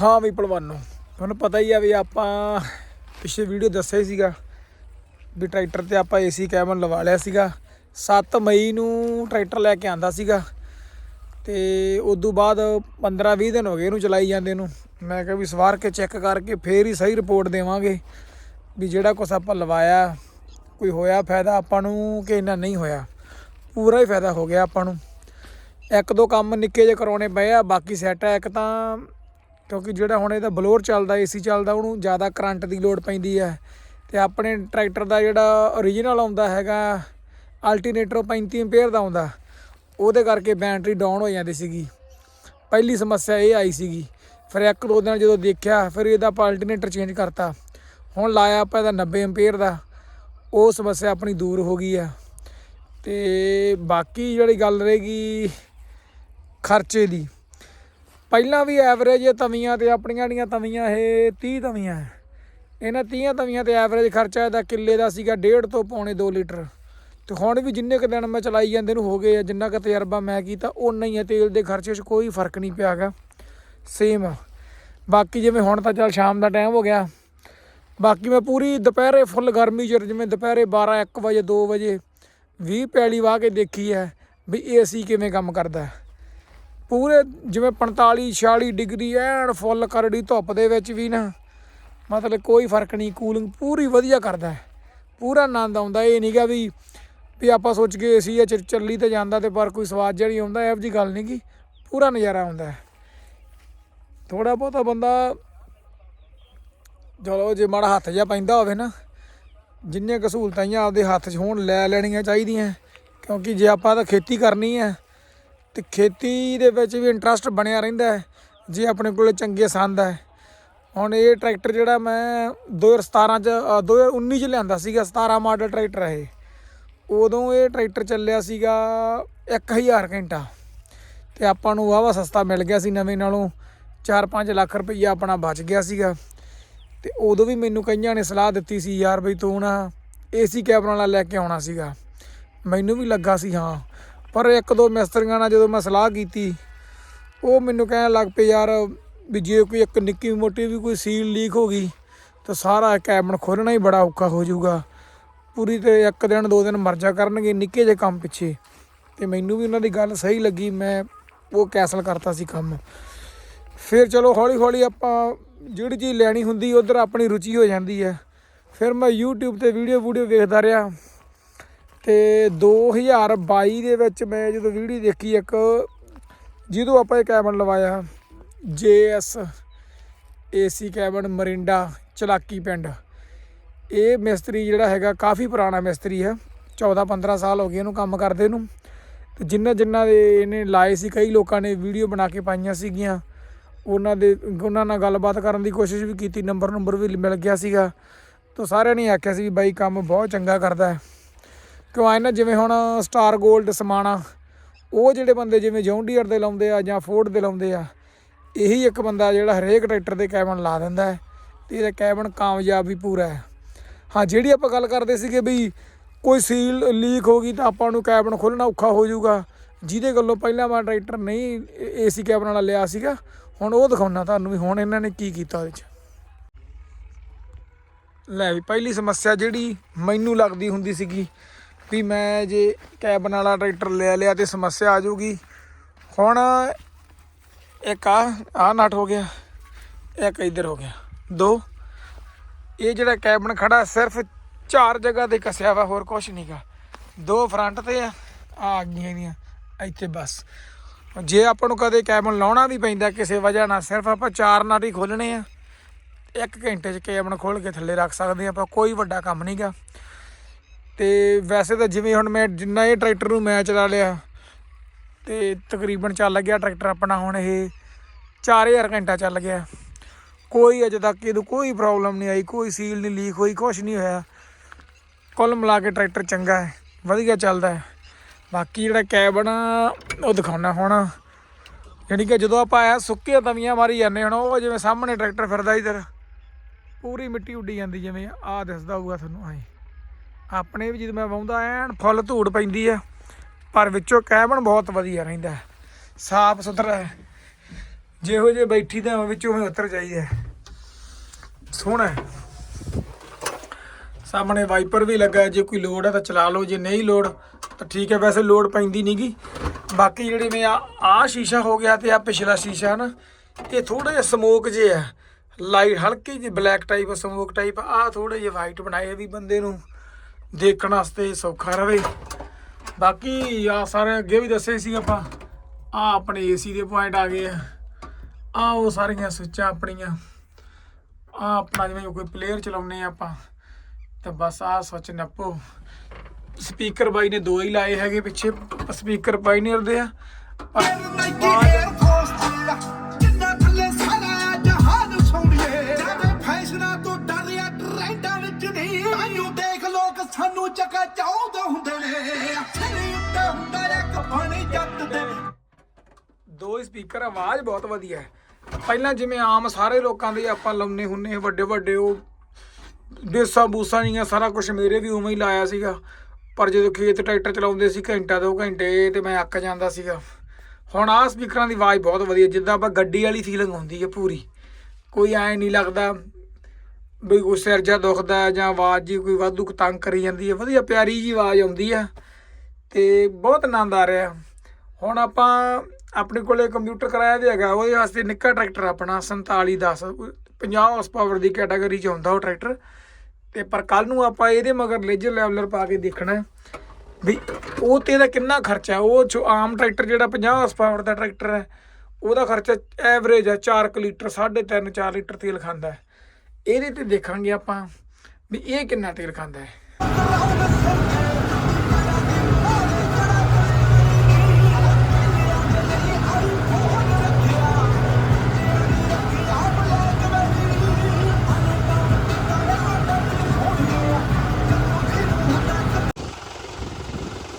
ਹਾਂ ਵੀ ਭਲਵਾਨੋ ਤੁਹਾਨੂੰ ਪਤਾ ਹੀ ਆ ਵੀ ਆਪਾਂ ਪਿਛੇ ਵੀਡੀਓ ਦੱਸਿਆ ਸੀਗਾ ਵੀ ਟਰੈਕਟਰ ਤੇ ਆਪਾਂ ਏਸੀ ਕੈਬਨ ਲਵਾ ਲਿਆ ਸੀਗਾ। 7 ਮਈ ਨੂੰ ਟਰੈਕਟਰ ਲੈ ਕੇ ਆਂਦਾ ਸੀਗਾ ਤੇ ਤੋਂ ਬਾਅਦ 15-20 ਦਿਨ ਹੋ ਗਏ ਇਹਨੂੰ ਚਲਾਈ ਜਾਂਦੇ ਨੂੰ। ਮੈਂ ਕਿਹਾ ਵੀ ਸਵਾਰ ਕੇ ਚੈੱਕ ਕਰਕੇ ਫੇਰ ਹੀ ਸਹੀ ਰਿਪੋਰਟ ਦੇਵਾਂਗੇ ਵੀ ਜਿਹੜਾ ਕੁਛ ਆਪਾਂ ਲਵਾਇਆ ਕੋਈ ਹੋਇਆ ਫਾਇਦਾ ਆਪਾਂ ਨੂੰ ਕਿ ਇੰਨਾ ਨਹੀਂ ਹੋਇਆ। ਪੂਰਾ ਹੀ ਫਾਇਦਾ ਹੋ ਗਿਆ ਆਪਾਂ ਨੂੰ। ਇੱਕ ਦੋ ਕੰਮ ਨਿੱਕੇ ਜਿਹੇ ਕਰਾਉਣੇ ਪਏ ਆ, ਬਾਕੀ ਸੈੱਟ ਹੈ ਇੱਕ ਤਾਂ ਕਿਉਂਕਿ ਜਿਹੜਾ ਹੁਣ ਇਹਦਾ ਬਲੋਰ ਚੱਲਦਾ, ਏਸੀ ਚੱਲਦਾ, ਉਹਨੂੰ ਜ਼ਿਆਦਾ ਕਰੰਟ ਦੀ ਲੋੜ ਪੈਂਦੀ ਹੈ। ਤੇ ਆਪਣੇ ਟਰੈਕਟਰ ਦਾ ਜਿਹੜਾ origignal ਆਉਂਦਾ ਹੈਗਾ ਅਲਟਰਨੇਟਰ 35 ਐਂਪੀਅਰ ਦਾ ਆਉਂਦਾ। ਉਹਦੇ ਕਰਕੇ ਬੈਟਰੀ ਡਾਊਨ ਹੋ ਜਾਂਦੀ ਸੀਗੀ। ਪਹਿਲੀ ਸਮੱਸਿਆ ਇਹ ਆਈ ਸੀਗੀ। ਫਿਰ ਇੱਕ ਦੋ ਦਿਨ ਜਦੋਂ ਦੇਖਿਆ, ਫਿਰ ਇਹਦਾ ਆਪਾਂ ਅਲਟਰਨੇਟਰ ਚੇਂਜ ਕਰਤਾ। ਹੁਣ ਲਾਇਆ ਆਪਾਂ ਇਹਦਾ 90 ਐਂਪੀਅਰ ਦਾ। ਉਹ ਸਮੱਸਿਆ ਆਪਣੀ ਦੂਰ ਹੋ ਗਈ ਆ ਤੇ ਬਾਕੀ ਜਿਹੜੀ ਗੱਲ ਰਹੇਗੀ ਖਰਚੇ ਦੀ ਪਹਿਲਾਂ ਵੀ ਐਵਰੇਜ ਤਵੀਆਂ ਤੇ ਆਪਣੀਆਂ ਜਿਹੜੀਆਂ ਤਵੀਆਂ, ਇਹ 30 ਤਵੀਆਂ ਇਹਨਾਂ 30 ਤਵੀਆਂ ਤੇ ਐਵਰੇਜ ਖਰਚਾ ਇਹਦਾ ਕਿੱਲੇ ਦਾ ਸੀਗਾ 1.5 ਤੋਂ ਪੌਣੇ 2 ਲੀਟਰ। ਤੇ ਹੁਣ ਵੀ ਜਿੰਨੇ ਕੁ ਦਿਨ ਮੈਂ ਚਲਾਈ ਜਾਂਦੇ ਨੂੰ ਹੋ ਗਏ ਆ, ਜਿੰਨਾ ਕੁ ਤਜਰਬਾ ਮੈਂ ਕੀਤਾ ਉਨਾ ਹੀ ਹੈ ਤੇਲ ਦੇ ਖਰਚੇ 'ਚ ਕੋਈ ਫ਼ਰਕ ਨਹੀਂ ਪਿਆਗਾ ਸੇਮ ਬਾਕੀ ਜਿਵੇਂ ਹੁਣ ਤਾਂ ਚੱਲ ਸ਼ਾਮ ਦਾ ਟਾਈਮ ਹੋ ਗਿਆ। ਬਾਕੀ ਮੈਂ ਪੂਰੀ ਦੁਪਹਿਰੇ ਫੁੱਲ ਗਰਮੀ 'ਚ, ਜਿਵੇਂ ਦੁਪਹਿਰੇ 12 1 ਵਜੇ 2 ਵਜੇ 20 ਪੈਲੀ ਵਾਹ ਕੇ ਦੇਖੀ ਹੈ ਵੀ ਏਸੀ ਕਿਵੇਂ ਕੰਮ ਕਰਦਾ ਹੈ। ਪੂਰੇ ਜਿਵੇਂ 45 46 ਡਿਗਰੀ ਐਨ ਫੁੱਲ ਕਰੜੀ ਧੁੱਪ ਦੇ ਵਿੱਚ ਵੀ ਨਾ, ਮਤਲਬ ਕੋਈ ਫ਼ਰਕ ਨਹੀਂ, ਕੂਲਿੰਗ ਪੂਰੀ ਵਧੀਆ ਕਰਦਾ ਪੂਰਾ ਆਨੰਦ ਆਉਂਦਾ, ਇਹ ਨਹੀਂਗਾ ਵੀ ਵੀ ਆਪਾਂ ਸੋਚ ਕੇ ਏਸੀ ਆ ਚ- ਚੱਲੀ ਤੇ ਜਾਂਦਾ ਤੇ ਪਰ ਕੋਈ ਸਵਾਦ ਜਿਹੜੀ ਆਉਂਦਾ, ਇਹੋ ਜੀ ਗੱਲ ਨਹੀਂ ਗੀ, ਪੂਰਾ ਨਜ਼ਾਰਾ ਆਉਂਦਾ ਹੈ। ਥੋੜਾ ਬਹੁਤਾ ਬੰਦਾ, ਚਲੋ ਜੇ ਮਾੜਾ ਹੱਥ ਜਿਹਾ ਪੈਂਦਾ ਹੋਵੇ ਨਾ, ਜਿੰਨੀਆਂ ਕੁ ਸਹੂਲਤਾਂ ਹੀ ਆਪਦੇ ਹੱਥ 'ਚ ਹੋਣ, ਲੈ ਲੈਣੀਆਂ ਚਾਹੀਦੀਆਂ ਕਿਉਂਕਿ ਜੇ ਆਪਾਂ ਤਾਂ ਖੇਤੀ ਕਰਨੀ ਹੈ ਤੇ ਖੇਤੀ ਦੇ ਵਿੱਚ ਵੀ ਇੰਟਰਸਟ ਬਣਿਆ ਰਹਿੰਦਾ ਹੈ ਜੇ ਆਪਣੇ ਕੋਲੇ ਚੰਗੇ ਸੰਦ ਹੈ। ਹੁਣ ਇਹ ਟਰੈਕਟਰ ਜਿਹੜਾ ਮੈਂ 2017 ਚ ਅ, 2019 ਚ ਲਿਆਂਦਾ ਸੀਗਾ 17 ਮਾਡਲ ਟਰੈਕਟਰ ਹੈ ਇਹ। ਉਦੋਂ ਇਹ ਟਰੈਕਟਰ ਚੱਲਿਆ ਸੀਗਾ 1000 ਘੰਟਾ। ਤੇ ਆਪਾਂ ਨੂੰ ਵਾਹਵਾ ਸਸਤਾ ਮਿਲ ਗਿਆ ਸੀ ਨਵੇਂ ਨਾਲੋਂ 4-5 ਲੱਖ ਰੁਪਈਆ ਆਪਣਾ ਬਚ ਗਿਆ ਸੀਗਾ। ਤੇ ਉਦੋਂ ਵੀ ਮੈਨੂੰ ਕਈਆਂ ਨੇ ਸਲਾਹ ਦਿੱਤੀ ਸੀ ਯਾਰ ਬਈ ਤੂੰ ਨਾ ਏਸੀ ਕੈਬਨ ਵਾਲਾ ਲੈ ਕੇ ਆਉਣਾ ਸੀਗਾ। ਮੈਨੂੰ ਵੀ ਲੱਗਾ ਸੀ ਹਾਂ ਪਰ ਇੱਕ ਦੋ ਮਿਸਤਰੀਆਂ ਨਾਲ ਜਦੋਂ ਮੈਂ ਸਲਾਹ ਕੀਤੀ, ਉਹ ਮੈਨੂੰ ਕਹਿਣ ਲੱਗ ਪਏ, ਯਾਰ ਵੀ ਜੇ ਕੋਈ ਇੱਕ ਨਿੱਕੀ ਮੋਟੀ ਵੀ ਕੋਈ ਸੀਲ ਲੀਕ ਹੋ ਗਈ, ਤਾਂ ਸਾਰਾ ਕੈਬਨ ਖੋਲਣਾ ਹੀ ਬੜਾ ਔਖਾ ਹੋ ਜਾਊਗਾ। ਪੂਰੀ ਤੇ ਇੱਕ ਦਿਨ, ਦੋ ਦਿਨ ਮਰਜਾ ਕਰਨਗੇ ਨਿੱਕੇ ਜਿਹੇ ਕੰਮ ਪਿੱਛੇ। ਤੇ ਮੈਨੂੰ ਵੀ ਉਹਨਾਂ ਦੀ ਗੱਲ ਸਹੀ ਲੱਗੀ, ਮੈਂ ਉਹ ਕੈਸਲ ਕਰਤਾ ਸੀ ਕੰਮ। ਫਿਰ ਚਲੋ ਹੌਲੀ ਹੌਲੀ ਆਪਾਂ ਜਿਹੜੀ ਚੀਜ਼ ਲੈਣੀ ਹੁੰਦੀ, ਉਧਰ ਆਪਣੀ ਰੁਚੀ ਹੋ ਜਾਂਦੀ ਹੈ। ਫਿਰ ਮੈਂ YouTube ਤੇ ਵੀਡੀਓ ਵੀਡੀਓ ਵੇਖਦਾ ਰਿਹਾ। ਤੇ 2022 ਦੇ ਵਿੱਚ ਮੈਂ ਜਦੋਂ ਵੀਡੀਓ ਦੇਖੀ ਇੱਕ, ਜਿਹਦੋਂ ਆਪਾਂ ਇਹ ਕੈਬਨ ਲਵਾਇਆ JS AC ਕੈਬਨ ਮਰਿੰਡਾ ਚਲਾਕੀ ਪਿੰਡ। ਇਹ ਮਿਸਤਰੀ ਜਿਹੜਾ ਹੈਗਾ ਕਾਫੀ ਪੁਰਾਣਾ ਮਿਸਤਰੀ ਹੈ 14 15 ਸਾਲ ਹੋ ਗਏ ਇਹਨੂੰ ਕੰਮ ਕਰਦੇ ਨੂੰ। ਤੇ ਜਿੰਨਾ ਜਿੰਨਾ ਦੇ ਇਹਨੇ ਲਾਏ ਸੀ, ਕਈ ਲੋਕਾਂ ਨੇ ਵੀਡੀਓ ਬਣਾ ਕੇ ਪਾਈਆਂ ਸੀਗੀਆਂ। ਉਹਨਾਂ ਦੇ, ਉਹਨਾਂ ਨਾਲ ਗੱਲਬਾਤ ਕਰਨ ਦੀ ਕੋਸ਼ਿਸ਼ ਵੀ ਕੀਤੀ, ਨੰਬਰ ਨੰਬਰ ਵੀ ਮਿਲ ਗਿਆ ਸੀਗਾ। ਤਾਂ ਸਾਰਿਆਂ ਨੇ ਆਖਿਆ ਸੀ ਵੀ ਬਾਈ ਕੰਮ ਬਹੁਤ ਚੰਗਾ ਕਰਦਾ ਹੈ। ਕਿਉਂ ਆਏ ਨਾ, ਜਿਵੇਂ ਹੁਣ ਸਟਾਰ 골ਡ ਸਮਾਣਾ, ਉਹ ਜਿਹੜੇ ਬੰਦੇ ਜਿਵੇਂ ਜੌਂਡੀਅਰ ਦੇ ਲਾਉਂਦੇ ਆ ਜਾਂ ਫੋਰਡ ਦੇ ਲਾਉਂਦੇ ਆ, ਇਹੀ ਇੱਕ ਬੰਦਾ ਜਿਹੜਾ ਹਰੇਕ ਟਰੈਕਟਰ ਦੇ ਕੈਬਨ ਲਾ ਦਿੰਦਾ ਹੈ ਤੇ ਇਹਦਾ ਕੈਬਨ ਕਾਮਯਾਬ ਵੀ ਪੂਰਾ ਹੈ। ਹਾਂ, ਜਿਹੜੀ ਆਪਾਂ ਗੱਲ ਕਰਦੇ ਸੀਗੇ ਵੀ ਕੋਈ ਸੀਲ ਲੀਕ ਹੋ ਗਈ ਤਾਂ ਆਪਾਂ ਨੂੰ ਕੈਬਨ ਖੋਲ੍ਹਣਾ ਔਖਾ ਹੋ ਜਾਊਗਾ। ਜਿਹਦੇ ਗੱਲੋਂ ਪਹਿਲਾਂ ਮੈਂ ਟਰੈਕਟਰ ਨਹੀਂ ਏਸੀ ਕੈਬਨ ਵਾਲਾ ਲਿਆ ਸੀਗਾ। ਹੁਣ ਉਹ ਦਿਖਾਉਣਾ ਤੁਹਾਨੂੰ ਵੀ ਹੁਣ ਇਹਨਾਂ ਨੇ ਕੀ ਕੀਤਾ ਉਹਦੇ 'ਚ। ਲੈ ਵੀ, ਪਹਿਲੀ ਸਮੱਸਿਆ ਜਿਹੜੀ ਮੈਨੂੰ ਲੱਗਦੀ ਹੁੰਦੀ ਸੀਗੀ ਵੀ ਮੈਂ ਜੇ ਕੈਬਨ ਵਾਲਾ ਟਰੈਕਟਰ ਲੈ ਲਿਆ ਤੇ ਸਮੱਸਿਆ ਆ ਜਾਊਗੀ। ਹੁਣ ਇੱਕ ਆ ਆ ਨਟ ਹੋ ਗਿਆ, ਇੱਕ ਇੱਧਰ ਹੋ ਗਿਆ। ਦੋ, ਇਹ ਜਿਹੜਾ ਕੈਬਨ ਖੜਾ ਸਿਰਫ ਚਾਰ ਜਗ੍ਹਾ ਤੇ ਕੱਸਿਆ ਵਾ, ਹੋਰ ਕੁਝ ਨਹੀਂਗਾ ਦੋ ਫਰੰਟ ਤੇ ਆ ਆ ਅੱਗੀਆਂ ਇਹਦੀਆਂ ਇੱਥੇ ਬਸ। ਜੇ ਆਪਾਂ ਨੂੰ ਕਦੇ ਕੈਬਨ ਲਾਉਣਾ ਵੀ ਪੈਂਦਾ ਕਿਸੇ ਵਜ੍ਹਾ ਨਾਲ, ਸਿਰਫ ਆਪਾਂ ਚਾਰ ਨਟ ਹੀ ਖੋਲਣੇ ਆ। ਇੱਕ ਘੰਟੇ 'ਚ ਕੈਬਨ ਖੋਲ ਕੇ ਥੱਲੇ ਰੱਖ ਸਕਦੇ ਆਪਾਂ ਕੋਈ ਵੱਡਾ ਕੰਮ ਨਹੀਂਗਾ ਤੇ ਵੈਸੇ ਤਾਂ ਜਿਵੇਂ ਹੁਣ ਮੈਂ ਜਿੰਨਾ ਇਹ ਟਰੈਕਟਰ ਨੂੰ ਮੈਂ ਚਲਾ ਲਿਆ, ਤੇ ਤਕਰੀਬਨ ਚੱਲ ਗਿਆ ਟਰੈਕਟਰ ਆਪਣਾ ਹੁਣ ਇਹ 4000 ਘੰਟਾ ਚੱਲ ਗਿਆ। ਕੋਈ ਅਜੇ ਤੱਕ ਇਹਨੂੰ ਕੋਈ ਪ੍ਰੋਬਲਮ ਨਹੀਂ ਆਈ, ਕੋਈ ਸੀਲ ਨਹੀਂ ਲੀਕ ਹੋਈ ਕੁਝ ਨਹੀਂ ਹੋਇਆ। ਕੁੱਲ ਮਿਲਾ ਕੇ ਟਰੈਕਟਰ ਚੰਗਾ ਹੈ, ਵਧੀਆ ਚੱਲਦਾ ਹੈ। ਬਾਕੀ ਜਿਹੜਾ ਕੈਬਨ ਉਹ ਦਿਖਾਉਣਾ ਹੁਣ। ਜਿਹੜੀ ਕਿ ਜਦੋਂ ਆਪਾਂ ਆਇਆ ਸੁੱਕੇ ਤਵੀਆਂ ਮਾਰੀ ਜਾਂਦੇ ਹੁਣ ਉਹ ਜਿਵੇਂ ਸਾਹਮਣੇ ਟਰੈਕਟਰ ਫਿਰਦਾ ਇਧਰ, ਪੂਰੀ ਮਿੱਟੀ ਉੱਡੀ ਜਾਂਦੀ, ਜਿਵੇਂ ਆਹ ਦਿਸਦਾ ਹੋਊਗਾ ਤੁਹਾਨੂੰ ਐਂ ਆਪਣੇ ਵੀ ਜਦੋਂ ਮੈਂ ਵਾਉਂਦਾ ਐਨ ਫੁੱਲ ਧੂੜ ਪੈਂਦੀ ਆ। ਪਰ ਵਿੱਚੋਂ ਕੈਬਨ ਬਹੁਤ ਵਧੀਆ ਰਹਿੰਦਾ ਸਾਫ਼ ਸੁਥਰਾ ਹੈ। ਜਿਹੋ ਜੇ ਬੈਠੀ ਤਾਂ ਵਿੱਚੋਂ ਹੀ ਉਤਰ ਜਾਈਏ ਸੋਹਣਾ ਸਾਹਮਣੇ ਵਾਈਪਰ ਵੀ ਲੱਗਾ ਜੇ ਕੋਈ ਲੋਡ ਹੈ ਤਾਂ ਚਲਾ ਲਓ। ਜੇ ਨਹੀਂ ਲੋਡ ਤਾਂ ਠੀਕ ਹੈ। ਵੈਸੇ ਲੋਡ ਪੈਂਦੀ ਨਹੀਂਗੀ ਬਾਕੀ ਜਿਹੜੇ ਮੈਂ ਆ ਆ ਸ਼ੀਸ਼ਾ ਹੋ ਗਿਆ ਤੇ ਆ ਪਿਛਲਾ ਸ਼ੀਸ਼ਾ ਨਾ, ਇਹ ਥੋੜਾ ਜਿਹਾ ਸਮੋਕ ਜੇ ਆ ਲਾਈਟ ਹਲਕੀ ਜਿਹੀ ਬਲੈਕ ਟਾਈਪ ਸਮੋਕ ਟਾਈਪ ਆ ਥੋੜੇ ਜਿਹੇ ਵਾਈਟ ਬਣਾਏ ਵੀ ਬੰਦੇ ਨੂੰ। ਦੇਖਣ ਵਾਸਤੇ ਸੌਖਾ ਰਵੇ। ਬਾਕੀ ਆ ਸਾਰੇ ਅੱਗੇ ਵੀ ਦੱਸੇ ਸੀ ਆਪਾਂ, ਆ ਆਪਣੇ ਏਸੀ ਦੇ ਪੁਆਇੰਟ ਆ ਗਏ ਆ। ਆ ਉਹ ਸਾਰੀਆਂ ਸੁੱਚਾਂ ਆਪਣੀਆਂ। ਆ ਆਪਣਾ ਜਿਵੇਂ ਕੋਈ ਪਲੇਅਰ ਚਲਾਉਨੇ ਆ ਆਪਾਂ, ਤਾਂ ਬਸ ਆ ਸਵਿਚ ਨੱਪੋ। ਸਪੀਕਰ ਬਾਈ ਨੇ ਦੋ ਹੀ ਲਾਏ ਹੈਗੇ ਪਿੱਛੇ ਸਪੀਕਰ ਪਾਇਨੀਅਰ ਦੇ ਆ। ਸਾਨੂੰ ਚੱਕਾ ਚਾਹੁੰਦੇ ਹੁੰਦੇ ਨੇ। ਸਿਰੇ ਉੱਤੇ ਹੁੰਦਾ ਇੱਕ ਪਾਣੀ ਜੱਟ ਦੇ। ਦੋ ਸਪੀਕਰ ਆਵਾਜ਼ ਬਹੁਤ ਵਧੀਆ ਹੈ। ਪਹਿਲਾਂ ਜਿਵੇਂ ਆਮ ਸਾਰੇ ਲੋਕਾਂ ਦੇ ਆਪਾਂ ਲਾਉਨੇ ਹੁੰਨੇ ਵੱਡੇ ਵੱਡੇ ਉਹ ਦੇਸਾਂ ਬੂਸਾਂ ਜੀਆਂ, ਸਾਰਾ ਕੁਝ ਮੇਰੇ ਵੀ ਉਵੇਂ ਹੀ ਲਾਇਆ ਸੀਗਾ। ਪਰ ਜਦੋਂ ਖੇਤ ਟਰੈਕਟਰ ਚਲਾਉਂਦੇ ਸੀ, ਘੰਟਾ ਦੋ ਘੰਟੇ ਤੇ ਮੈਂ ਅੱਕ ਜਾਂਦਾ ਸੀਗਾ। ਹੁਣ ਆਹ ਸਪੀਕਰਾਂ ਦੀ ਆਵਾਜ਼ ਬਹੁਤ ਵਧੀਆ, ਜਿੱਦਾਂ ਆਪਾਂ ਗੱਡੀ ਵਾਲੀ ਫੀਲਿੰਗ ਹੁੰਦੀ ਹੈ ਪੂਰੀ। ਕੋਈ ਐ ਨਹੀਂ ਲੱਗਦਾ ਵੀ ਕੋਈ ਸਿਰ ਜਾ ਦੁਖਦਾ ਹੈ ਜਾਂ ਆਵਾਜ਼ ਜੀ ਕੋਈ ਵਾਧੂ ਤੰਗ ਕਰੀ ਜਾਂਦੀ ਹੈ, ਵਧੀਆ ਪਿਆਰੀ ਜੀ ਆਵਾਜ਼ ਆਉਂਦੀ ਆ ਤੇ ਬਹੁਤ ਆਨੰਦ ਆ ਰਿਹਾ। ਹੁਣ ਆਪਾਂ ਆਪਣੇ ਕੋਲੇ ਕੰਪਿਊਟਰ ਕਰਾਇਆ ਵੀ ਹੈਗਾ, ਉਹਦੇ ਵਾਸਤੇ ਨਿੱਕਾ ਟਰੈਕਟਰ ਆਪਣਾ 4710 50 ਹਾਰਸ ਪਾਵਰ ਦੀ ਕੈਟਾਗਰੀ ਚ ਆਉਂਦਾ ਉਹ ਟਰੈਕਟਰ ਤੇ ਪਰ ਕੱਲ ਨੂੰ ਆਪਾਂ ਇਹਦੇ ਮਗਰ ਲੇਜਰ ਲੈਵਲਰ ਪਾ ਕੇ ਦੇਖਣਾ ਵੀ ਉਹ ਤੇ ਇਹਦਾ ਕਿੰਨਾ ਖਰਚਾ ਉਹ ਜੋ ਆਮ ਟਰੈਕਟਰ ਜਿਹੜਾ 50 ਹਾਰਸ ਪਾਵਰ ਦਾ ਟਰੈਕਟਰ ਹੈ, ਉਹਦਾ ਖਰਚਾ ਐਵਰੇਜ ਹੈ 4 ਲੀਟਰ 3.5 4 ਲੀਟਰ ਤੇਲ ਖਾਂਦਾ ਹੈ। ਇਹਦੇ ਤੇ ਦੇਖਾਂਗੇ ਆਪਾਂ ਵੀ ਇਹ ਕਿੰਨਾ ਤੇਲ ਖਾਂਦਾ ਹੈ।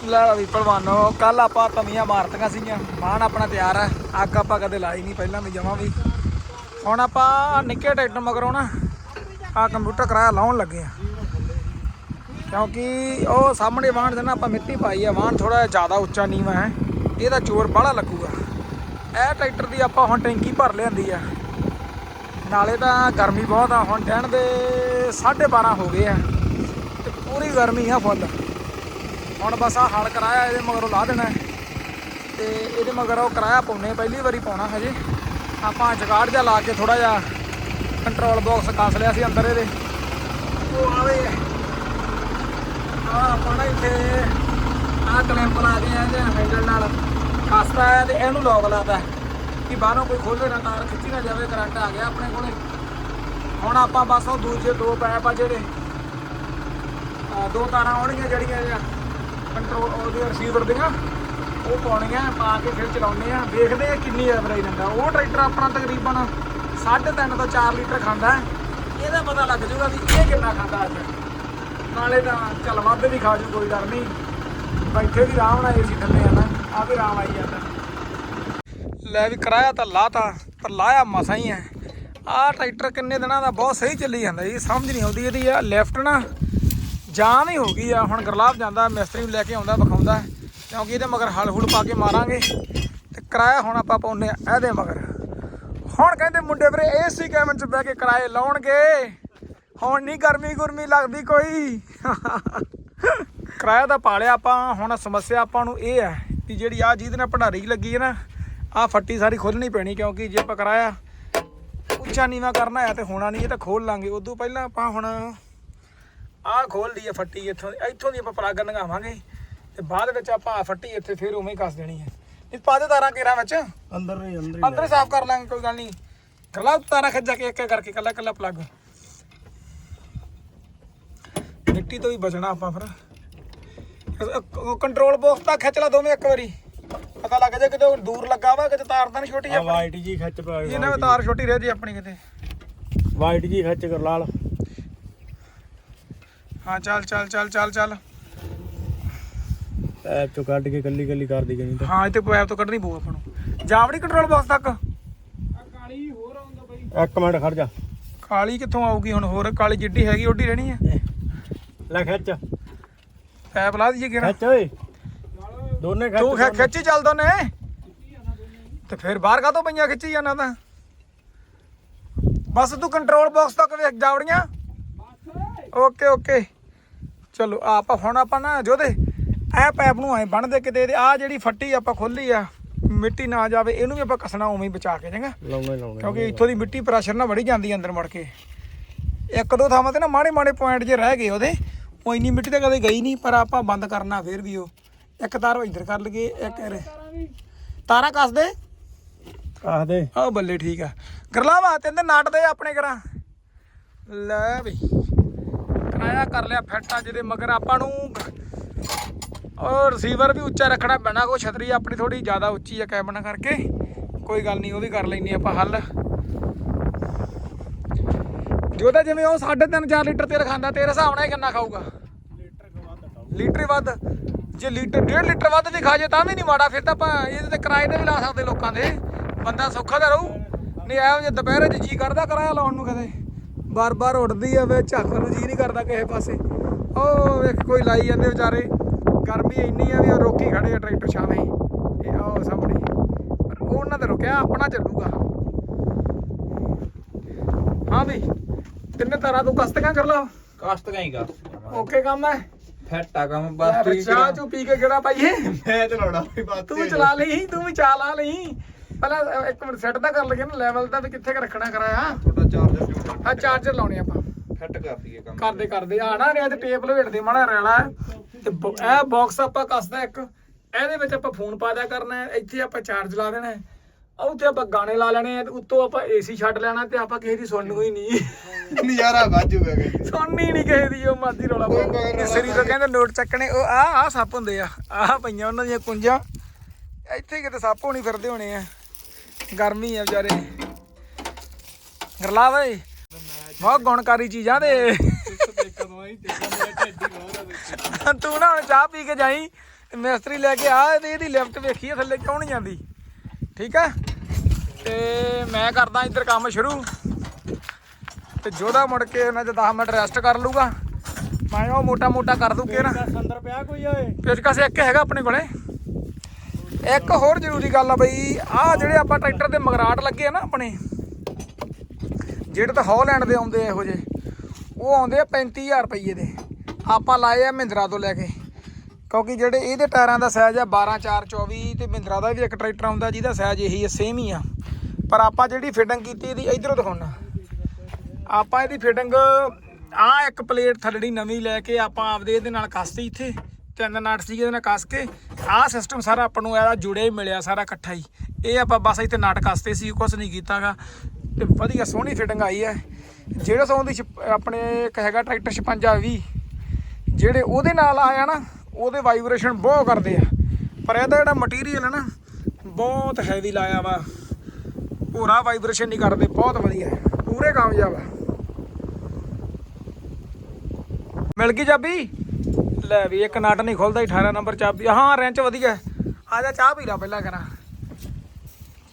ਲੈ ਵੀ ਭਲਵਾਨੋ ਕੱਲ ਆਪਾਂ ਤਵੀਆਂ ਮਾਰਤੀਆਂ ਸੀਗੀਆਂ। ਮਾਣ ਆਪਣਾ ਤਿਆਰ ਹੈ। ਅੱਗ ਆਪਾਂ ਕਦੇ ਲਾਈ ਨਹੀਂ ਪਹਿਲਾਂ ਵੀ ਜਮਾਂ ਵੀ। ਹੁਣ ਆਪਾਂ ਨਿੱਕੇ ਟਰੈਕਟਰ ਮਗਰੋਂ ਨਾ ਆ ਕੰਪਿਊਟਰ ਕਿਰਾਇਆ ਲਾਉਣ ਲੱਗੇ ਆ। ਕਿਉਂਕਿ ਉਹ ਸਾਹਮਣੇ ਵਾਹਣ ਦੇ ਨਾ ਆਪਾਂ ਮਿੱਟੀ ਪਾਈ ਆ, ਵਾਹਣ ਥੋੜਾ ਜਿਹਾ ਜ਼ਿਆਦਾ ਉੱਚਾ ਨੀਵਾ ਹੈ, ਇਹਦਾ ਜ਼ੋਰ ਬਾਹਲਾ ਲੱਗੂਗਾ। ਇਹ ਟਰੈਕਟਰ ਦੀ ਆਪਾਂ ਹੁਣ ਟੈਂਕੀ ਭਰ ਲਿਆਂਦੀ ਆ। ਨਾਲੇ ਤਾਂ ਗਰਮੀ ਬਹੁਤ ਆ, ਹੁਣ ਟੈਣ ਦੇ 12:30 ਹੋ ਗਏ ਆ, ਤੇ ਪੂਰੀ ਗਰਮੀ ਆ ਫੁੱਲ। ਹੁਣ ਬਸ ਆ ਹਲ ਕਰਾਇਆ, ਇਹਦੇ ਮਗਰੋਂ ਲਾ ਦੇਣਾ ਹੈ। ਤੇ ਇਹਦੇ ਮਗਰ ਉਹ ਕਰਾਇਆ ਪਾਉਣੇ, ਪਹਿਲੀ ਵਾਰੀ ਪਾਉਣਾ ਹਜੇ। ਆਪਾਂ ਜਗਾੜ ਜਿਹਾ ਲਾ ਕੇ ਥੋੜਾ ਜਿਹਾ ਕੰਟਰੋਲ ਬਾਕਸ ਕੱਸ ਲਿਆ ਸੀ ਅੰਦਰ ਇਹਦੇ। ਉਹ ਆਵੇ ਆ ਆਪਾਂ ਨਾ ਇੱਥੇ ਆ ਕਲੈਂਪ ਲਾ ਕੇ ਆ ਜਾਂ ਹੈਂਡਲ ਨਾਲ। ਕੱਸਦਾ ਹੈ ਤੇ ਇਹਨੂੰ ਲੋਕ ਲਾਦਾ ਕਿ ਬਾਹਰੋਂ ਕੋਈ ਖੋਲੇ ਨਾ ਤਾਰ ਖਿੱਚੀ ਨਾ ਜਾਵੇ ਕਰੰਟ ਆ ਗਿਆ ਆਪਣੇ ਕੋਲੇ। ਹੁਣ ਆਪਾਂ ਬਸ ਉਹ ਦੂਜੇ ਦੋ ਪੈਪ ਆ ਜਿਹੜੇ। ਦੋ ਤਾਰਾਂ ਆਉਣਗੀਆਂ ਜਿਹੜੀਆਂ ਕੰਟਰੋਲ ਉਹਦੇ ਰਿਸੀਵਰ ਦੀਆਂ। ਉਹ ਪਾਉਣੀਆਂ, ਪਾ ਕੇ ਫਿਰ ਚਲਾਉਣੇ ਆ। ਦੇਖਦੇ ਆ ਕਿੰਨੀ ਐਵਰੇਜ ਦਿੰਦਾ ਉਹ ਟਰੈਕਟਰ ਆਪਣਾ ਤਕਰੀਬਨ 3.5 ਤੋਂ 4 ਲੀਟਰ ਖਾਂਦਾ ਹੈ। ਇਹਦਾ ਪਤਾ ਲੱਗ ਜੂਗਾ ਵੀ ਇਹ ਕਿੰਨਾ ਖਾਂਦਾ ਅੱਜ। ਨਾਲੇ ਤਾਂ ਚੱਲ ਵੱਧ ਵੀ ਖਾ ਜੂ, ਕੋਈ ਡਰ ਨਹੀਂ। ਬੈਠੇ ਵੀ ਆਰਾਮ ਨਾਲ ਏਸੀ ਥੱਲੇ ਆ ਆ ਵੀ ਆਰਾਮ ਆਈ ਜਾਂਦਾ। ਲੈ ਵੀ ਕਰਾਇਆ ਤਾਂ ਲਾਤਾ ਪਰ ਲਾਇਆ ਮਸਾ ਹੀ ਹੈ ਆਹ ਟਰੈਕਟਰ ਕਿੰਨੇ ਦਿਨਾਂ ਦਾ ਬਹੁਤ ਸਹੀ ਚੱਲੀ ਜਾਂਦਾ ਜੀ, ਸਮਝ ਨਹੀਂ ਆਉਂਦੀ ਇਹਦੀ। ਆ ਲੈਫਟ ਨਾ ਜਾਮ ਹੀ ਹੋ ਗਈ ਆ। ਹੁਣ ਗਰਲਾਬ ਜਾਂਦਾ, ਮਿਸਤਰੀ ਨੂੰ ਲੈ ਕੇ ਆਉਂਦਾ, ਵਿਖਾਉਂਦਾ। ਕਿਉਂਕਿ ਇਹਦੇ ਮਗਰ ਹਲ ਹੁਲ ਪਾ ਕੇ ਮਾਰਾਂਗੇ। ਤੇ ਕਿਰਾਇਆ ਹੁਣ ਆਪਾਂ ਪਾਉਨੇ ਆ ਇਹਦੇ ਮਗਰ। ਹੁਣ ਕਹਿੰਦੇ ਮੁੰਡੇ ਵੀਰੇ ਏਸੀ ਕੈਬਨ ਚ ਬਹਿ ਕੇ ਕਿਰਾਏ ਲਾਉਣਗੇ। ਹੁਣ ਨਹੀਂ ਗਰਮੀ ਗੁਰਮੀ ਲੱਗਦੀ ਕੋਈ। ਕਿਰਾਇਆ ਤਾਂ ਪਾਲਿਆ ਆਪਾਂ, ਹੁਣ ਸਮੱਸਿਆ ਆਪਾਂ ਨੂੰ ਇਹ ਹੈ ਕਿ ਜਿਹੜੀ ਆ ਜਿਹਦੇ ਨਾਲ ਭੰਡਾਰੀ ਲੱਗੀ ਹੈ ਨਾ ਆ ਫੱਟੀ ਸਾਰੀ ਖੋਲਣੀ ਪੈਣੀ ਕਿਉਂਕਿ ਜੇ ਆਪਾਂ ਕਿਰਾਇਆ ਉੱਚਾ ਨੀਵਾ ਕਰਨਾ ਹੈ ਤੇ ਹੋਣਾ ਨਹੀਂ ਇਹ ਤਾਂ ਖੋਲ ਲਾਂਗੇ। ਉਦੋਂ ਪਹਿਲਾਂ ਆਪਾਂ ਹੁਣ ਆਹ ਖੋਲ ਲਈਏ ਫੱਟੀ ਇੱਥੋਂ ਦੀ ਇੱਥੋਂ ਦੀ ਆਪਾਂ ਪਲੱਗ ਲੰਘਾਵਾਂਗੇ ਤੇ ਬਾਅਦ ਵਿੱਚ ਆਪਾਂ ਆਹ ਫੱਟੀ ਇੱਥੇ ਫੇਰ ਉਵੇਂ ਹੀ ਕੱਸ ਦੇਣੀ ਹੈ। ਇਹ ਪਾ ਦੇ ਤਾਰਾਂ ਕੇਰਾਂ ਵਿੱਚ। ਅੰਦਰ ਨਹੀਂ ਅੰਦਰ ਅੰਦਰ ਹੀ ਸਾਫ਼ ਕਰ ਲਾਂਗੇ ਕੋਈ ਗੱਲ ਨਹੀਂ। ਕਰਲਾ ਤਾਰਾਂ ਖੱਜਾ ਕੇ ਇੱਕ ਇੱਕ ਕਰਕੇ ਕੱਲਾ ਕੱਲਾ ਪਲੱਗ ਮਿੱਟੀ ਤੋਂ ਵੀ ਬਚਣਾ ਆਪਾਂ ਫਿਰ। ਕੰਟਰੋਲ ਬਾਕਸ ਤਾਂ ਖਿੱਚ ਲਾ ਦੋਵੇਂ ਇੱਕ ਵਾਰੀ। ਪਤਾ ਲੱਗ ਜਾ ਕਿਤੇ ਦੂਰ ਲੱਗਾ ਵਾ ਕਿਤੇ ਤਾਰ ਤਾਂ ਨਹੀਂ ਛੋਟੀ ਆ ਵਾਈਟ ਜੀ ਖਿੱਚ ਪਾ ਇਹਨਾਂ ਵਿੱਚ ਤਾਰ ਛੋਟੀ ਰਹਿ ਜੀ ਆਪਣੀ ਕਿਤੇ। ਵਾਈਟ ਜੀ ਖਿੱਚ ਕਰ ਲਾਲ ਹਾਂ ਚੱਲ ਚੱਲ ਚੱਲ ਚੱਲ ਚੱਲ। ਐਪ ਚੋਂ ਕੱਢ ਕੇ ਕੱਲੀ ਕੱਲੀ ਕਰ ਦੀ ਨਹੀਂ ਤਾਂ। ਹਾਂ ਇੱਥੇ ਪੈਪ ਤੋਂ ਕੱਢਣੀ ਪਊ ਆਪਾਂ ਨੂੰ। ਜਾਵੜੀ ਕੰਟਰੋਲ ਬਾਕਸ ਤੱਕ। ਇੱਕ ਮਿੰਟ ਖੜ ਜਾ। ਕਾਲੀ ਕਿੱਥੋਂ ਆਊਗੀ ਹੁਣ? ਹੋਰ ਕਾਲੀ ਜਿੱਡੀ ਹੈਗੀ ਓਡੀ ਰਹਿਣੀ ਹੈ ਲੈ ਖਿੱਚ। ਪੈਪ ਲਾ ਦਈਏ ਕਿਹੜਾ ਖਿੱਚ ਓਏ। ਦੋਨੇ ਖਿੱਚ ਤੂੰ ਖਿੱਚੀ ਚੱਲ ਦੋਨੇ। ਤੇ ਫਿਰ ਬਾਹਰ ਕਾਹਤੋਂ ਪਈਆਂ ਖਿੱਚੀ ਜਾਂਦਾ ਤਾਂ? ਬਸ ਤੂੰ ਕੰਟਰੋਲ ਬਾਕਸ ਤੱਕ ਵੇਖ ਜਾਵੜੀਆਂ ਓਕੇ ਓਕੇ। ਚਲੋ ਆਪਾਂ ਹੁਣ ਆਪਾਂ ਨਾ ਜੋਦੇ ਇਹ ਪੈਪ ਨੂੰ ਐ ਬੰਨਦੇ ਕਿਤੇ ਆ ਜਿਹੜੀ ਫੱਟੀ ਆਪਾਂ ਖੋਲੀ ਆ ਮਿੱਟੀ ਨਾ ਜਾਵੇ ਇਹਨੂੰ ਵੀ ਆਪਾਂ ਕਸਣਾ ਉਵੇਂ ਹੀ ਬਚਾ ਕੇ ਚੰਗਾ? ਲਾਉਣਾ ਲਾਉਣਾ ਕਿਉਂਕਿ ਇੱਥੋਂ ਦੀ ਮਿੱਟੀ ਪ੍ਰੈਸ਼ਰ ਨਾਲ ਵੜੀ ਜਾਂਦੀ ਅੰਦਰ ਮੜ ਕੇ। ਇੱਕ ਦੋ ਥਾਵਾਂ ਤੇ ਨਾ ਮਾੜੇ ਮਾੜੇ ਪੁਆਇੰਟ ਜੇ ਰਹਿ ਗਏ ਉਹਦੇ ਉਹ ਇੰਨੀ ਮਿੱਟੀ ਤਾਂ ਕਦੇ ਗਈ ਨਹੀਂ ਪਰ ਆਪਾਂ ਬੰਦ ਕਰਨਾ ਫਿਰ ਵੀ ਉਹ। ਇੱਕ ਤਾਰ ਉਹ ਇੱਧਰ ਕਰ ਲਈਏ ਇੱਕ ਤਾਰਾਂ ਕੱਸ ਦੇ। ਆਹ ਦੇ। ਆਹ ਬੱਲੇ ਠੀਕ ਆ। ਗਰਲਾਵਾ ਤੇ ਇਹਦੇ ਨਾਟ ਦੇ ਆਪਣੇ ਕਰਾਂ ਲੈ ਬਈ ਕਰਾਇਆ ਕਰ ਲਿਆ ਫਿੱਟ ਅੱਜ ਦੇ ਮਗਰ ਆਪਾਂ ਨੂੰ। ਔਰ ਰਿਸੀਵਰ ਵੀ ਉੱਚਾ ਰੱਖਣਾ ਪੈਣਾ ਕੋ ਛਤਰੀ ਆਪਣੀ ਥੋੜੀ ਜ਼ਿਆਦਾ ਉੱਚੀ ਆ ਕੈਬਨ ਕਰਕੇ। ਕੋਈ ਗੱਲ ਨਹੀਂ, ਉਹ ਵੀ ਕਰ ਲੈਣੀ ਆਪਾਂ ਹੱਲ। ਜੋਦਾ ਜਿਵੇਂ ਉਹ 3.5 4 ਲੀਟਰ ਤੇਲ ਖਾਂਦਾ ਤੇਰੇ ਹਿਸਾਬ ਨਾਲ ਕਿੰਨਾ ਖਾਊਗਾ? ਲੀਟਰ ਹੀ ਵੱਧ, ਜੇ ਲੀਟਰ 1.5 ਲੀਟਰ ਵੱਧ ਵੀ ਖਾ ਜੇ ਤਾਂ ਵੀ ਨਹੀਂ ਮਾੜਾ, ਫਿਰ ਤਾਂ ਆਪਾਂ ਇਹਦੇ ਤੇ ਕਿਰਾਏ ਤੇ ਵੀ ਲਾ ਸਕਦੇ ਲੋਕਾਂ ਦੇ। ਬੰਦਾ ਸੌਖਾ ਤਾਂ ਰਹੂ। ਨਹੀਂ, ਇਹੋ ਜੇ ਦੁਪਹਿਰੇ ਚ ਜੀ ਕਰਦਾ ਕਿਰਾਇਆ ਲਾਉਣ ਨੂੰ ਕਦੇ। ਬਾਰ-ਬਾਰ ਉੱਡਦੀ ਆ ਵੇ ਝਾਕਣ ਨੂੰ ਜੀ ਨਹੀਂ ਕਰਦਾ ਕਿਸੇ ਪਾਸੇ। ਉਹ ਵੇਖ, ਕੋਈ ਲਾਈ ਜਾਂਦੇ ਵਿਚਾਰੇ। ਗਰਮੀ ਇੰਨੀ ਆ ਵੀ ਉਹ ਰੋਕੀ ਖੜੇ ਆ ਟਰੈਕਟਰ ਛਾਵੇਂ ਇਹ ਆਹ ਸਾਹਮਣੇ ਪਰ ਉਹ ਉਹਨਾਂ ਤੇ ਰੁਕਿਆ ਆਪਣਾ ਚੱਲੂਗਾ। ਹਾਂ ਵੀ ਤਿੰਨੇ ਤਾਰਾਂ ਤੂੰ ਕਸਤੀਆਂ ਕਰ ਲਾ। ਕਾਸਟ ਗਾਈ ਕਰ। ਓਕੇ ਕੰਮ ਹੈ ਫੈਟਾ ਕੰਮ ਬਸ ਫਿਰ ਚਾਹ ਚੂ ਪੀ ਕੇ ਕਿਹੜਾ ਪਾਈਏ? ਮੈਂ ਚਲਾਉਣਾ ਵੀ ਬਾਤ ਤੂੰ ਚਲਾ ਲਈ ਤੂੰ ਵੀ ਚਾਲਾ ਲਈ। ਪਹਿਲਾਂ ਇੱਕ ਮਿੰਟ ਸੈੱਟ ਤਾਂ ਕਰ ਲਗੇ ਨਾ ਲੈਵਲ ਦਾ ਵੀ ਕਿੱਥੇ ਕੁ ਰੱਖਣਾ ਕਰਾਇਆ। ਤੁਹਾਡਾ ਚਾਰਜਰ ਆ ਚਾਰਜਰ ਲਾਉਣੇ ਆਪਾਂ। ਫਿੱਟ ਕਰ ਦਈਏ ਕੰਮ ਕਰਦੇ ਕਰਦੇ ਆ ਨਾ ਰਿਆ ਤੇ ਟੇਪ ਲਵੇਟਦੇ ਮਾੜਾ ਰੈਲਾ ਤੇ ਬ- ਇਹ ਬਾਕਸ ਆਪਾਂ ਕੱਸਦਾ ਇੱਕ ਇਹਦੇ ਵਿੱਚ ਆਪਾਂ ਫੋਨ ਪਾ ਦਿਆ ਕਰਨਾ ਹੈ ਇੱਥੇ ਆਪਾਂ ਚਾਰਜ ਲਾ ਦੇਣਾ ਹੈ। ਆ ਉੱਥੇ ਆਪਾਂ ਗਾਣੇ ਲਾ ਲੈਣੇ ਆ ਤੇ ਉੱਤੋਂ ਆਪਾਂ ਏਸੀ ਛੱਡ ਲੈਣਾ ਤੇ ਆਪਾਂ ਕਿਸੇ ਦੀ ਸੁਣਨੀ ਹੀ ਨਹੀਂ। ਨਜ਼ਾਰਾ ਵਾਜੂਗਾ ਕਹਿੰਦੇ ਸੁਣਨੀ ਨਹੀਂ ਕਿਸੇ ਦੀ ਉਹ ਮਰਜ਼ੀ ਰੌਲਾ ਕੋਈ ਪਾਓ। ਮਗਰ ਰੌਲਾ ਸਰੀ ਤੋਂ ਕਹਿੰਦੇ ਨੋਟ ਚੱਕਣੇ ਉਹ ਆ ਆ ਸੱਪ ਹੁੰਦੇ ਆ ਆਹ ਪਈਆਂ ਉਹਨਾਂ ਦੀਆਂ ਕੁੰਜਾਂ। ਇੱਥੇ ਕਿਤੇ ਸੱਪ ਹੋਣੀ ਫਿਰਦੇ ਹੋਣੇ ਆ। ਗਰਮੀ ਆ ਵਿਚਾਰੇ। ਗਰਲਾ ਵੇ ਬਹੁਤ ਗੁਣਕਾਰੀ ਚੀਜ਼ਾਂ ਦੇ ਤੂੰ। ਨਾ ਹੁਣ ਚਾਹ ਪੀ ਕੇ ਜਾਈ ਮਿਸਤਰੀ ਲੈ ਕੇ ਆ ਤੇ ਇਹਦੀ ਲਿਫਟ ਵੇਖੀ ਆ ਥੱਲੇ ਕਿਉਂ ਨਹੀਂ ਜਾਂਦੀ। ਠੀਕ ਆ? ਤੇ ਮੈਂ ਕਰਦਾ ਇੱਧਰ ਕੰਮ ਸ਼ੁਰੂ। ਤੇ ਜੋਦਾ ਮੁੜ ਕੇ ਉਹਨਾਂ ਚ 10 ਮਿੰਟ ਰੈਸਟ ਕਰ ਲੂਗਾ ਮੈਂ ਉਹ ਮੋਟਾ ਮੋਟਾ ਕਰ ਦੂ ਕੇ ਨਾ। ਅੰਦਰ ਪਿਆ ਕੋਈ ਓਏ? ਪੇਚਕਸ ਇੱਕ ਹੈਗਾ ਆਪਣੇ ਕੋਲੇ। ਇੱਕ ਹੋਰ ਜ਼ਰੂਰੀ ਗੱਲ ਆ ਬਈ ਆਹ ਜਿਹੜੇ ਆਪਾਂ ਟਰੈਕਟਰ ਦੇ ਮਗਰਾਟ ਲੱਗੇ ਆ ਨਾ ਆਪਣੇ ਜਿਹੜੇ ਤਾਂ ਹੌਲੈਂਡ ਦੇ ਆਉਂਦੇ ਆ ਇਹੋ ਜੇ ਉਹ ਆਉਂਦੇ ਆ 35000 ਰੁਪਏ ਦੇ। ਆਪਾਂ ਲਾਏ ਆ ਮਹਿੰਦਰਾ ਤੋਂ ਲੈ ਕੇ। ਕਿਉਂਕਿ ਜਿਹੜੇ ਇਹਦੇ ਟਾਇਰਾਂ ਦਾ ਸਾਈਜ਼ ਆ 12 4 24 ਤੇ ਮਹਿੰਦਰਾ ਦਾ ਵੀ ਇੱਕ ਟਰੈਕਟਰ ਆਉਂਦਾ, ਜਿਹਦਾ ਸਾਈਜ਼ ਇਹੀ ਹੈ ਸੇਮ ਹੀ ਆ। ਪਰ ਆਪਾਂ ਜਿਹੜੀ ਫਿਟਿੰਗ ਕੀਤੀ ਇਹਦੀ, ਇਧਰੋਂ ਦਿਖਾਉਣਾ। ਆਪਾਂ ਇਹਦੀ ਫਿਟਿੰਗ ਆ ਇੱਕ ਪਲੇਟ ਥੱਲੜੀ ਨਵੀਂ ਲੈ ਕੇ ਆਪਾਂ ਆਪਦੇ ਇਹਦੇ ਨਾਲ ਕੱਸਤੀ ਇੱਥੇ। ਤਿੰਨ ਨਟ ਸੀ ਇਹਦੇ ਨਾਲ ਕੱਸ ਕੇ। ਆਹ ਸਿਸਟਮ ਸਾਰਾ ਆਪਾਂ ਨੂੰ ਇਹਦਾ ਜੁੜਿਆ ਹੀ ਮਿਲਿਆ ਸਾਰਾ ਇਕੱਠਾ ਹੀ। ਇਹ ਆਪਾਂ ਬਸ ਇੱਥੇ ਨਟ ਕੱਸਤੇ ਸੀ ਕੁਝ ਨਹੀਂ ਕੀਤਾਗਾ। ਤੇ ਵਧੀਆ ਸੋਹਣੀ ਫਿਟਿੰਗ ਆਈ ਹੈ। ਜਿਹੜਾ ਸੌਂ ਦੀ ਛਿਪ- ਆਪਣੇ ਇੱਕ ਹੈਗਾ ਟਰੈਕਟਰ 5620 ਜਿਹੜੇ ਉਹਦੇ ਨਾਲ ਆਇਆ ਨਾ, ਉਹਦੇ ਵਾਈਬ੍ਰੇਸ਼ਨ ਬਹੁਤ ਕਰਦੇ ਆ। ਪਰ ਇਹਦਾ ਜਿਹੜਾ ਮਟੀਰੀਅਲ ਹੈ ਨਾ, ਬਹੁਤ ਹੈਵੀ ਲਾਇਆ ਵਾ। ਪੂਰਾ ਵਾਈਬ੍ਰੇਸ਼ਨ ਨਹੀਂ ਕਰਦੇ, ਬਹੁਤ ਵਧੀਆ ਪੂਰੇ ਕਾਮਯਾਬ ਹੈ ਮਿਲ ਗਈ ਚਾਬੀ? ਲੈ ਵੀ, ਇੱਕ ਨਟ ਨਹੀਂ ਖੁੱਲਦਾ 18 ਨੰਬਰ ਚਾਬੀ। ਹਾਂ ਰੈਂਚ ਵਧੀਆ। ਆ ਜਾ, ਚਾਹ ਪੀ ਲਾ ਪਹਿਲਾਂ ਕਰਾਂ।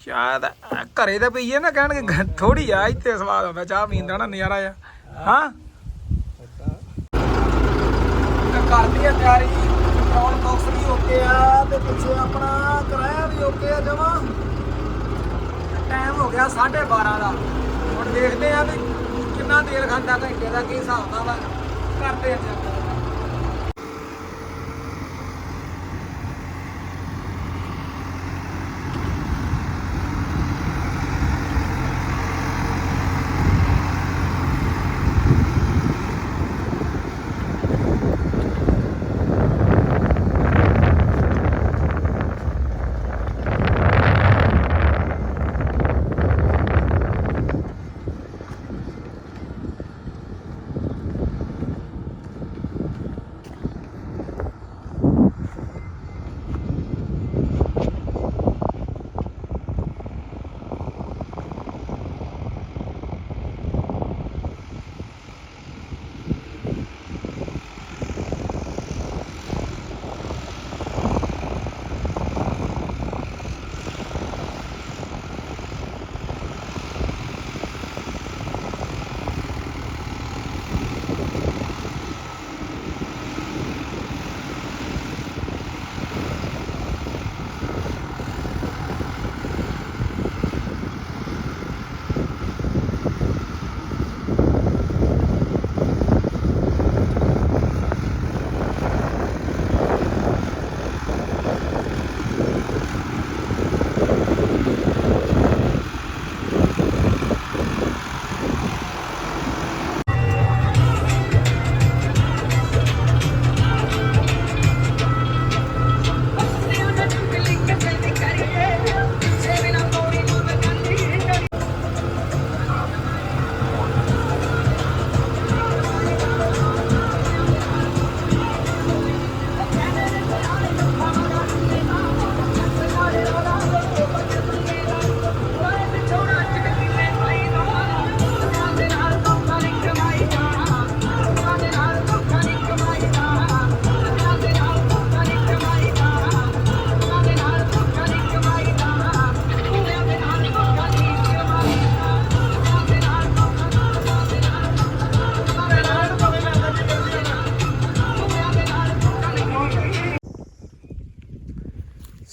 ਚਾਹ ਦਾ ਘਰੇ ਤਾਂ ਪਈਏ ਨਾ, ਕਹਿਣਗੇ ਥੋੜੀ ਆ, ਇੱਥੇ ਸਵਾਦ ਆਉਂਦਾ, ਚਾਹ ਪੀਣ ਦਾ ਨਾ ਨਜ਼ਾਰਾ ਆ। ਹਾਂ? ਤਾਂ ਕਰਦੀ ਆ ਤਿਆਰੀ ਪੈਟਰੋਲ ਬਾਕਸ ਵੀ ਓਕੇ ਆ, ਤੇ ਪਿੱਛੇ ਆਪਣਾ ਕਿਰਾਇਆ ਵੀ ਓਕੇ ਆ ਜਮਾ। ਟਾਈਮ ਹੋ ਗਿਆ 12:30 ਦਾ। ਹੁਣ ਦੇਖਦੇ ਆ ਵੀ ਕਿੰਨਾ ਤੇਲ ਖਾਂਦਾ, ਘੰਟੇ ਦਾ ਕੀ ਹਿਸਾਬ ਦਾ ਵਾ ਕਰਦੇ ਆ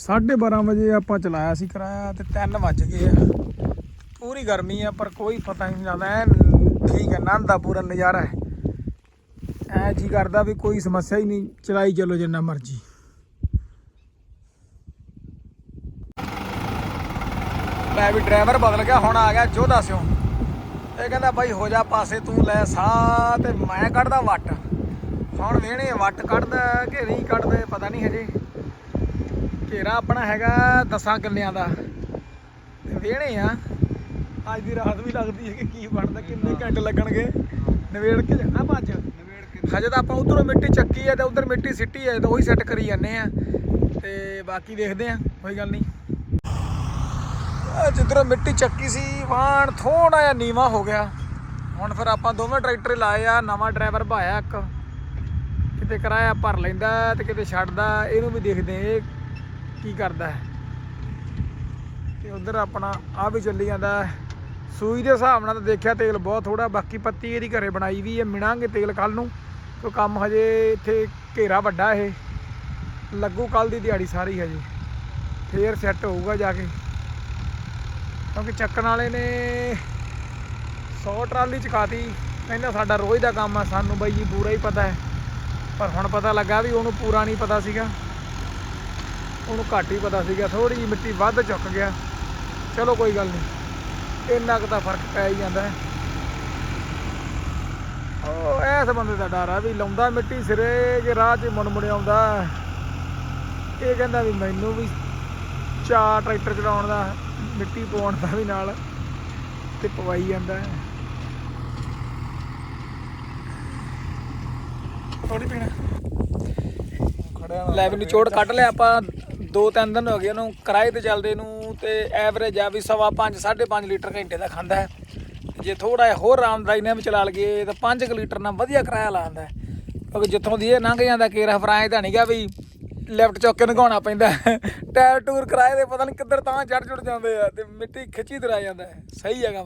12:30 ਵਜੇ ਆਪਾਂ ਚਲਾਇਆ ਸੀ ਕਿਰਾਇਆ ਤੇ 3 ਵੱਜ ਗਏ ਆ। ਪੂਰੀ ਗਰਮੀ ਆ, ਪਰ ਕੋਈ ਪਤਾ ਨਹੀਂ ਲੱਗਦਾ, ਐਨ ਠੀਕ ਹੈ ਆਨੰਦ ਦਾ ਪੂਰਾ ਨਜ਼ਾਰਾ ਹੈ। ਐ ਜੀ ਕਰਦਾ ਵੀ ਕੋਈ ਸਮੱਸਿਆ ਹੀ ਨਹੀਂ, ਚਲਾਈ ਚਲੋ ਜਿੰਨਾ ਮਰਜ਼ੀ। ਮੈਂ ਵੀ ਡਰਾਈਵਰ ਬਦਲ ਗਿਆ, ਹੁਣ ਆ ਗਿਆ ਜੋਧਾ ਸਿਓ ਇਹ ਕਹਿੰਦਾ, ਬਾਈ ਹੋ ਜਾ ਪਾਸੇ, ਤੂੰ ਲੈ ਸਾਹ ਤੇ ਮੈਂ ਕੱਢਦਾ ਵੱਟ। ਹੁਣ ਵੇਣੇ ਵੱਟ ਕੱਢਦਾ ਕਿ ਨਹੀਂ ਕੱਢਦਾ, ਪਤਾ ਨਹੀਂ ਹਜੇ। ਘੇਰਾ ਆਪਣਾ ਹੈਗਾ 10 ਕਿੱਲਿਆਂ ਦਾ। ਤੇ ਵੇਹਣੇ ਆ। ਅੱਜ ਦੀ ਰਾਤ ਵੀ ਲੱਗਦੀ ਹੈ ਕਿ ਕੀ ਬਣਦਾ ਕਿੰਨੇ ਘੰਟੇ ਲੱਗਣਗੇ? ਨਵੇੜ ਕੇ ਜਾਣਾ ਭੱਜ ਹਜੇ ਤਾਂ ਆਪਾਂ ਉਧਰੋਂ ਮਿੱਟੀ ਚੱਕੀ ਹੈ ਤੇ ਉਧਰ ਮਿੱਟੀ ਸਿੱਟੀ ਹੈ ਤੇ ਉਹੀ ਸੈੱਟ ਕਰੀ ਜਾਂਦੇ ਆ ਤੇ ਬਾਕੀ ਦੇਖਦੇ ਆ ਕੋਈ ਗੱਲ ਨਹੀਂ। ਜਿੱਧਰੋਂ ਮਿੱਟੀ ਚੱਕੀ ਸੀ ਵਾਹਣ ਥੋੜਾ ਜਿਹਾ ਨੀਵਾ ਹੋ ਗਿਆ। ਹੁਣ ਫਿਰ ਆਪਾਂ ਦੋਵੇਂ ਟਰੈਕਟਰ ਲਾਏ ਆ ਨਵਾਂ ਡਰਾਈਵਰ ਭਾਇਆ ਇੱਕ। ਕਿਤੇ ਕਿਰਾਇਆ ਭਰ ਲੈਂਦਾ ਤੇ ਕਿਤੇ ਛੱਡਦਾ ਇਹਨੂੰ ਵੀ ਦੇਖਦੇ ਆ ਇਹ ਕੀ ਕਰਦਾ ਹੈ? ਤੇ ਉਧਰ ਆਪਣਾ ਆ ਵੀ ਚੱਲੀ ਜਾਂਦਾ ਹੈ। ਸੂਈ ਦੇ ਹਿਸਾਬ ਨਾਲ ਤਾਂ ਦੇਖਿਆ ਤੇਲ ਬਹੁਤ ਥੋੜਾ ਬਾਕੀ ਪੱਤੀ ਇਹਦੀ ਘਰੇ ਬਣਾਈ ਵੀ ਹੈ, ਮਿਣਾਂਗੇ ਤੇਲ ਕੱਲ ਨੂੰ, ਕਿਉਂ ਕੰਮ ਹਜੇ ਇੱਥੇ ਘੇਰਾ ਵੱਡਾ ਇਹ। ਲੱਗੂ ਕੱਲ ਦੀ ਦਿਹਾੜੀ ਸਾਰੀ ਹਜੇ, ਫੇਰ ਸੈੱਟ ਹੋਊਗਾ ਜਾ ਕੇ। ਕਿਉਂਕਿ ਚੱਕਣ ਵਾਲੇ ਨੇ 100 ਟਰਾਲੀ ਚਕਾਤੀ, ਕਹਿੰਦਾ ਸਾਡਾ ਰੋਜ਼ ਦਾ ਕੰਮ ਆ, ਸਾਨੂੰ ਬਾਈ ਜੀ ਪੂਰਾ ਹੀ ਪਤਾ ਹੈ। ਪਰ ਹੁਣ ਪਤਾ ਲੱਗਾ ਵੀ ਉਹਨੂੰ ਪੂਰਾ ਨਹੀਂ ਪਤਾ ਸੀਗਾ। ਉਹਨੂੰ ਘੱਟ ਹੀ ਪਤਾ ਸੀਗਾ ਥੋੜੀ ਜਿਹੀ ਮਿੱਟੀ ਵੱਧ ਚੁੱਕ ਗਿਆ। ਚਲੋ ਕੋਈ ਗੱਲ ਨਹੀਂ ਇੰਨਾ ਕੁ ਤਾਂ ਫ਼ਰਕ ਪੈ ਹੀ ਜਾਂਦਾ ਹੈ। ਉਹ ਐਸ ਬੰਦੇ ਦਾ ਡਰ ਆ ਵੀ ਲਾਉਂਦਾ ਮਿੱਟੀ ਸਿਰੇ, ਜੇ ਰਾਹ 'ਚ ਮੁੜ ਆਉਂਦਾ। ਇਹ ਕਹਿੰਦਾ ਵੀ ਮੈਨੂੰ ਵੀ ਚਾਰ ਟਰੈਕਟਰ ਚਲਾਉਣ ਦਾ, ਮਿੱਟੀ ਪਵਾਉਣ ਦਾ ਵੀ ਨਾਲ ਤੇ ਪਵਾਈ ਜਾਂਦਾ ਥੋੜੀ ਪੀਣਾ। ਖੜਿਆ ਲੈ ਵੀ ਨਿਚੋੜ ਕੱਢ ਲਿਆ ਆਪਾਂ। ਦੋ ਤਿੰਨ ਦਿਨ ਹੋ ਗਏ ਉਹਨੂੰ ਕਿਰਾਏ ਤੇ ਚੱਲਦੇ ਨੂੰ ਤੇ ਐਵਰੇਜ ਆ ਵੀ ਸਵਾ 5 5.5 ਲੀਟਰ ਘੰਟੇ ਦਾ ਖਾਂਦਾ ਹੈ। ਜੇ ਥੋੜਾ ਜਿਹਾ ਹੋਰ ਆਰਾਮਦਾਈ ਨਾਲ ਵੀ ਚਲਾ ਲਈਏ ਤਾਂ 5 ਲੀਟਰ ਨਾਲ ਵਧੀਆ ਕਿਰਾਇਆ ਲਾਉਂਦਾ ਹੈ। ਕਿਉਂਕਿ ਜਿੱਥੋਂ ਦੀ ਇਹ ਲੰਘ ਜਾਂਦਾ ਕੇਰਾ ਫਰਾਏ ਤਾਂ ਨਹੀਂ ਗਿਆ ਵੀ ਲੈਫਟ ਚੌਕ ਕੇ ਨਗਾਉਣਾ ਪੈਂਦਾ ਟਾਇਰ ਟੂਰ ਕਿਰਾਏ ਦੇ ਪਤਾ ਨਹੀਂ ਕਿੱਧਰ ਤਾਂ ਚੜ ਚੜ ਜਾਂਦੇ ਆ ਤੇ ਮਿੱਟੀ ਖਿੱਚੀ ਤਰਾ ਜਾਂਦਾ ਸਹੀ ਹੈਗਾ।